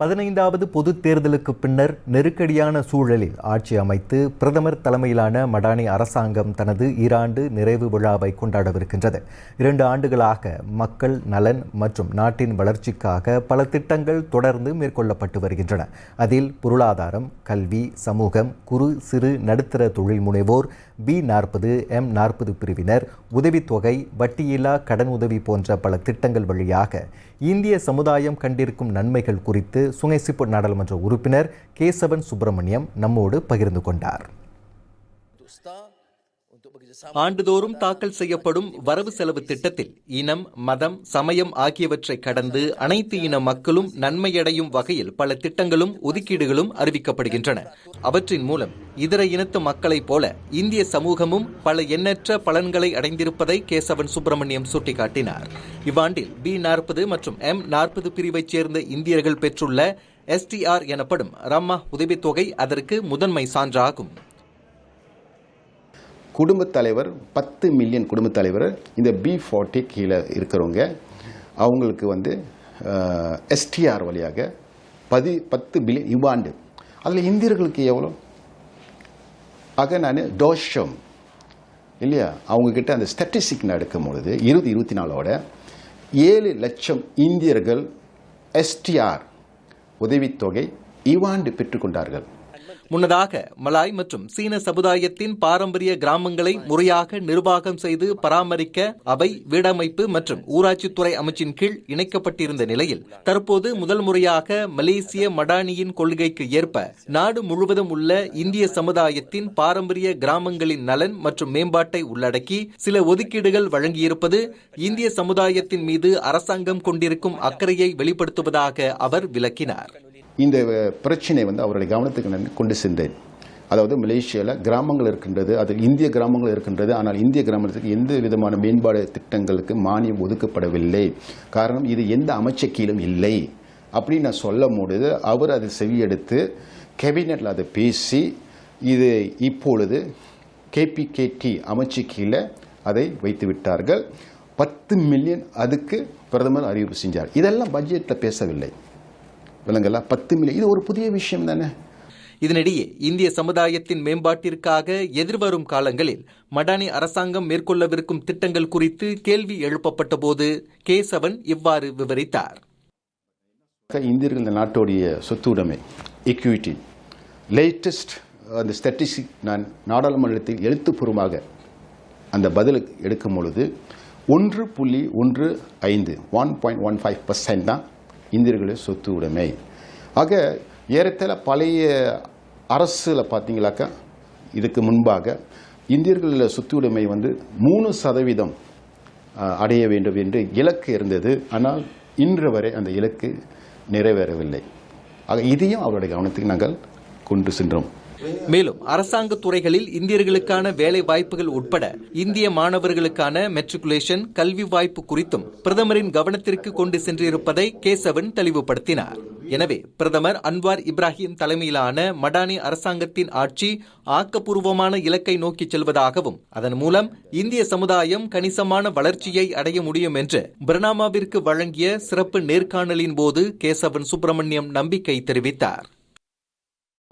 பதினைந்தாவது பொதுத் தேர்தலுக்கு பின்னர் நெருக்கடியான சூழலில் ஆட்சி அமைத்து பிரதமர் தலைமையிலான மடானி அரசாங்கம் தனது ஈராண்டு நிறைவு விழாவை கொண்டாடவிருக்கின்றது. இரண்டு ஆண்டுகளாக மக்கள் நலன் மற்றும் நாட்டின் வளர்ச்சிக்காக பல திட்டங்கள் தொடர்ந்து மேற்கொள்ளப்பட்டு வருகின்றன. அதில் பொருளாதாரம் கல்வி சமூகம் குறு சிறு நடுத்தர தொழில் முனைவோர் பி நாற்பது எம் நாற்பது பிரிவினர் உதவித்தொகை வட்டியில்லா கடன் உதவி போன்ற பல திட்டங்கள் வழியாக இந்திய சமுதாயம் கண்டிருக்கும் நன்மைகள் குறித்து சுங்கைசிப்பு நாடாளுமன்ற உறுப்பினர் கேசவன் சுப்பிரமணியம் நம்மோடு பகிர்ந்து கொண்டார். ஆண்டுதோறும் தாக்கல் செய்யப்படும் வரவு செலவு திட்டத்தில் இனம் மதம் சமயம் ஆகியவற்றை கடந்து அனைத்து இன மக்களும் நன்மையடையும் வகையில் பல திட்டங்களும் ஒதுக்கீடுகளும் அறிவிக்கப்படுகின்றன. அவற்றின் மூலம் இதர இனத்து மக்களைப் போல இந்திய சமூகமும் பல எண்ணற்ற பலன்களை அடைந்திருப்பதை கேசவன் சுப்பிரமணியம் சுட்டிக்காட்டினார். இவ்வாண்டில் பி நாற்பது மற்றும் எம் நாற்பது பிரிவைச் சேர்ந்த இந்தியர்கள் பெற்றுள்ள எஸ்டிஆர் எனப்படும் ரம்மா உதவித்தொகை அதற்கு முதன்மை சான்றாகும். குடும்பத் தலைவர் பத்து மில்லியன் குடும்பத் தலைவர் இந்த பி ஃபார்ட்டி கீழே இருக்கிறவங்க அவங்களுக்கு வந்து எஸ்டிஆர் வழியாக பதி பத்து பில்லியன் இவ்வாண்டு. அதில் இந்தியர்களுக்கு எவ்வளோ ஆக நான் டோஷம் இல்லையா? அவங்கக்கிட்ட அந்த ஸ்டட்டிஸ்டிக் நடக்கும் எடுக்கும் பொழுது இருபது இருபத்தி நாலோட ஏழு லட்சம் இந்தியர்கள் எஸ்டிஆர் உதவித்தொகை இவ்வாண்டு பெற்றுக்கொண்டார்கள் முன்னதாக மலாய் மற்றும் சீன சமுதாயத்தின் பாரம்பரிய கிராமங்களை முறையாக நிர்வாகம் செய்து பராமரிக்க அவை வீடமைப்பு மற்றும் ஊராட்சித்துறை அமைச்சின் கீழ் இணைக்கப்பட்டிருந்த நிலையில் தற்போது முதல் முறையாக மலேசிய மடானியின் கொள்கைக்கு ஏற்ப நாடு முழுவதும் உள்ள இந்திய சமுதாயத்தின் பாரம்பரிய கிராமங்களின் நலன் மற்றும் மேம்பாட்டை உள்ளடக்கி சில ஒதுக்கீடுகள் வழங்கியிருப்பது இந்திய சமுதாயத்தின் மீது அரசாங்கம் கொண்டிருக்கும் அக்கறையை வெளிப்படுத்துவதாக அவர் விளக்கினார். இந்த பிரச்சனை வந்து அவருடைய கவனத்துக்கு நான் கொண்டு சென்றேன். அதாவது மலேசியாவில் கிராமங்கள் இருக்கின்றது அதில் இந்திய கிராமங்கள் இருக்கின்றது ஆனால் இந்திய கிராமத்துக்கு எந்த விதமான மேம்பாடு திட்டங்களுக்கு மானியம் ஒதுக்கப்படவில்லை. காரணம் இது எந்த அமைச்சக்கீழும் இல்லை. அப்படின்னு நான் சொல்ல முடியுது அவர் அதை செவியெடுத்து கேபினெட்டில் அதை பேசி இது இப்பொழுது கேபிகேடி அமைச்சு கீழே அதை வைத்து விட்டார்கள் பத்து மில்லியன் அதுக்கு பிரதமர் அறிவிப்பு செஞ்சார். இதெல்லாம் பட்ஜெட்டில் பேசவில்லை. விலங்கல்ல பத்து மில்லியன் இது ஒரு புதிய விஷயம் தானே? இதனிடையே இந்திய சமுதாயத்தின் மேம்பாட்டிற்காக எதிர்வரும் காலங்களில் மடானி அரசாங்கம் மேற்கொள்ளவிருக்கும் திட்டங்கள் குறித்து கேள்வி எழுப்பப்பட்ட போது கேசவன் இவ்வாறு விவரித்தார். இந்தியர்கள் இந்த நாட்டுடைய சொத்து உடைமை equity. லேட்டஸ்ட் அந்த ஸ்டாட்டிஸ்டிக் நான் நாடாளுமன்றத்தில் எழுத்துப்பூர்வமாக அந்த பதில் எடுக்கும் பொழுது ஒன்று புள்ளி ஒன்று ஐந்து one point one five percent தான் இந்தியர்களுடைய சொத்து உடைமை. ஆக ஏறத்தாழ பழைய அரசில் பார்த்தீங்களாக்கா இதுக்கு முன்பாக இந்தியர்களில் சொத்து உடைமை வந்து மூணு சதவீதம் அடைய வேண்டும் என்று இலக்கு இருந்தது. ஆனால் இன்று வரை அந்த இலக்கு நிறைவேறவில்லை. ஆக இதையும் அவருடைய கவனத்துக்கு நாங்கள் கொண்டு சென்றோம். மேலும் அரசாங்க துறைகளில் இந்தியர்களுக்கான வேலை வாய்ப்புகள் உட்பட இந்திய மாணவர்களுக்கான மெட்ரிகுலேஷன் கல்வி வாய்ப்பு குறித்தும் பிரதமரின் கவனத்திற்கு கொண்டு சென்றிருப்பதை கேசவன் தெளிவுபடுத்தினார். எனவே பிரதமர் அன்வார் இப்ராஹிம் தலைமையிலான மடானி அரசாங்கத்தின் ஆட்சி ஆக்கப்பூர்வமான இலக்கை நோக்கி செல்வதாகவும் அதன் மூலம் இந்திய சமுதாயம் கணிசமான வளர்ச்சியை அடைய முடியும் என்று பிரணாமாவிற்கு வழங்கிய சிறப்பு நேர்காணலின் போது கேசவன் சுப்பிரமணியம் நம்பிக்கை தெரிவித்தார்.